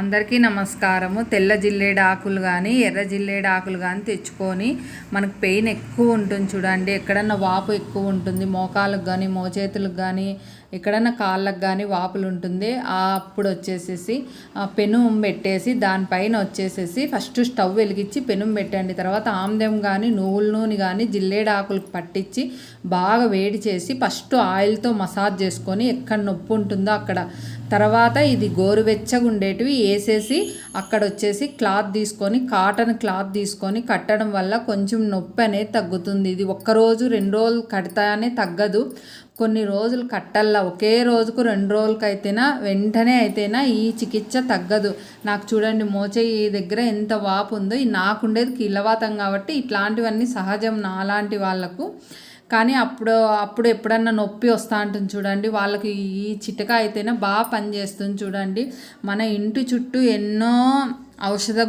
అందరికీ నమస్కారము. తెల్ల జిల్లేడు ఆకులు కానీ ఎర్ర జిల్లేడు ఆకులు కానీ తెచ్చుకొని మనకు పెయిన్ ఎక్కువ ఉంటుంది చూడండి. ఎక్కడన్నా వాపు ఎక్కువ ఉంటుంది మోకాలకు కానీ మోచేతులకు కానీ ఎక్కడన్నా కాళ్ళకు కానీ వాపులు ఉంటుంది. ఆ అప్పుడు వచ్చేసేసి ఆ పెనుం పెట్టేసి దానిపైన వచ్చేసేసి ఫస్ట్ స్టవ్ వెలిగించి పెనుం పెట్టండి. తర్వాత ఆమ్దెం కానీ నువ్వుల నూనె కానీ జిల్లేడు ఆకులకు పట్టించి బాగా వేడి చేసి ఫస్ట్ ఆయిల్తో మసాజ్ చేసుకొని ఎక్కడ నొప్పి ఉంటుందో అక్కడ తర్వాత ఇది గోరువెచ్చగా ఉండేటివి వేసేసి అక్కడ వచ్చేసి క్లాత్ తీసుకొని కాటన్ క్లాత్ తీసుకొని కట్టడం వల్ల కొంచెం నొప్పి అనేది తగ్గుతుంది. ఇది ఒక్కరోజు రెండు రోజులు కడతానే తగ్గదు. కొన్ని రోజులు కట్టల్లా. ఒకే రోజుకు రెండు రోజులకైతేనా అయితేనా వెంటనే అయితేనా ఈ చికిత్స తగ్గదు. నాకు చూడండి మోచేయి దగ్గర ఎంత వాపు ఉందో నాకుండేది కీలవాతం కాబట్టి ఇట్లాంటివన్నీ సహజం నాలాంటి వాళ్ళకు కానీ అప్పుడు అప్పుడు ఎప్పుడన్నా నొప్పి వస్తూ ఉంటుంది చూడండి. వాళ్ళకి ఈ చిటక అయితేనే బాగా పనిచేస్తుంది చూడండి. మన ఇంటి చుట్టూ ఎన్నో ఔషధ